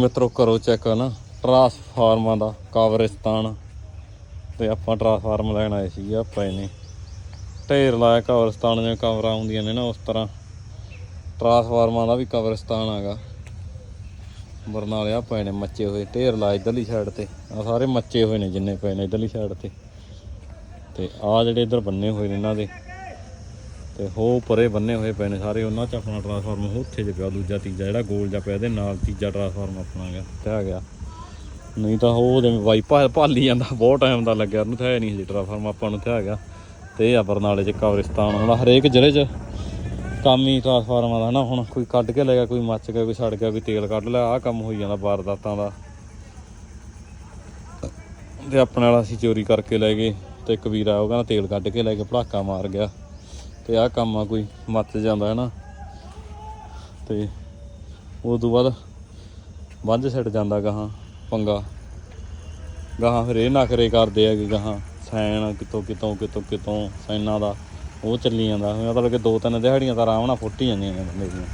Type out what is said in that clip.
ਮਿੱਤਰੋ ਕਰੋ ਚੈੱਕ ਨਾ ਟਰਾਂਸਫਾਰਮਾਂ ਦਾ, ਕਬਰਿਸਤਾਨ। ਤੇ ਆਪਾਂ ਟਰਾਂਸਫਾਰਮ ਲੈਣ ਆਏ ਸੀਗੇ ਆ ਪਏ ਢੇਰ ਲਾਇਆ ਕਬਰਿਸਤਾਨ ਦੀਆਂ ਕਬਰਾਂ ਹੁੰਦੀਆਂ ਨੇ ਨਾ ਉਸ ਤਰ੍ਹਾਂ। ਟਰਾਂਸਫਾਰਮਾਂ ਦਾ ਵੀ ਕਬਰਿਸਤਾਨ ਹੈਗਾ। ਬਰਨਾਲੇ ਆ ਪਏ ਨੇ ਮੱਚੇ ਹੋਏ, ਢੇਰ ਲਾ ਇਧਰਲੀ ਸਾਈਡ ਤੇ। ਆ ਸਾਰੇ ਮੱਚੇ ਹੋਏ ਨੇ ਜਿੰਨੇ ਪਏ ਨੇ ਇਧਰਲੀ ਸਾਈਡ ਤੇ। ਤੇ ਆ ਜਿਹੜੇ ਇਧਰ ਬੰਨੇ ਹੋਏ ਨੇ ਇਹਨਾਂ ਦੇ। ਤੇ ਹੋ ਪਰੇ ਬੰਨੇ ਹੋਏ ਪਏ ਨੇ ਸਾਰੇ, ਉਹਨਾਂ ਚ ਆਪਣਾ ਟਰਾਂਸਫਾਰਮਰ ਉੱਥੇ ਜਿਹਾ ਪਿਆ ਦੂਜਾ, ਤੀਜਾ, ਜਿਹੜਾ ਗੋਲ ਜਿਹਾ ਪਿਆ ਇਹਦੇ ਨਾਲ ਤੀਜਾ ਟਰਾਂਸਫਾਰਮਰ ਆਪਣਾ ਗਿਆ ਤੇ ਆ ਗਿਆ। ਨਹੀਂ ਤਾਂ ਉਹ ਜਿਵੇਂ ਵਾਈਪਾ ਭਾਲੀ ਜਾਂਦਾ, ਬਹੁਤ ਟਾਈਮ ਦਾ ਲੱਗਿਆ, ਉਹਨੂੰ ਥਿਆ ਨਹੀਂ ਹਜੇ ਟਰਾਂਸਫਾਰਮਰ ਆਪਾਂ ਨੂੰ ਥਿਆ ਗਿਆ ਤੇ ਇਹ ਆ ਬਰਨਾਲੇ ਚ, ਕਬਰਿਸਤਾਨ ਹੁਣ ਹਰੇਕ ਜ਼ਿਲ੍ਹੇ ਚ ਕੰਮ ਹੀ ਟਰਾਂਸਫਾਰਮਰ ਦਾ ਨਾ ਹੁਣ ਕੋਈ ਕੱਢ ਕੇ ਲੈ ਗਿਆ, ਕੋਈ ਮੱਚ ਗਿਆ, ਕੋਈ ਸੜ ਗਿਆ, ਕੋਈ ਤੇਲ ਕੱਢ ਲਿਆ, ਆਹ ਕੰਮ ਹੋਈ ਜਾਂਦਾ ਵਾਰਦਾਤਾਂ ਦਾ। ਤੇ ਆਪਣੇ ਵਾਲਾ ਅਸੀਂ ਚੋਰੀ ਕਰਕੇ ਲੈ ਗਏ, ਤੇ ਇੱਕ ਵੀਰਾ ਉਹ ਕਹਿੰਦਾ ਤੇਲ ਕੱਢ ਕੇ ਲੈ ਕੇ ਭੜਾਕਾ ਮਾਰ ਗਿਆ। ਤੇ ਆਹ ਕੰਮ ਆ ਕੋਈ ਮੱਚ ਜਾਂਦਾ ਹੈ ਨਾ। ਤੇ ਉਸ ਤੋਂ ਬਾਅਦ ਬੰਝ ਛੱਡ ਜਾਂਦਾ ਗਾਹਾਂ, ਪੰਗਾ। ਗਾਹਾਂ ਫਿਰ ਇਹ ਨਖਰੇ ਕਰਦੇ ਆ ਕਿ ਗਾਹਾਂ ਸੈਨ ਕਿਤੋਂ ਕਿਤੋਂ ਕਿਤੋਂ ਕਿਤੋਂ ਸੈਨਾਂ ਦਾ ਉਹ ਚੱਲੀ ਜਾਂਦਾ। ਮਤਲਬ ਕਿ ਦੋ ਤਿੰਨ ਦਿਹਾੜੀਆਂ ਤਾਂ ਆਰਾਮ ਨਾਲ ਫੁੱਟ ਹੀ ਜਾਂਦੀਆਂ ਨੇ ਬੰਦੇ ਦੀਆਂ।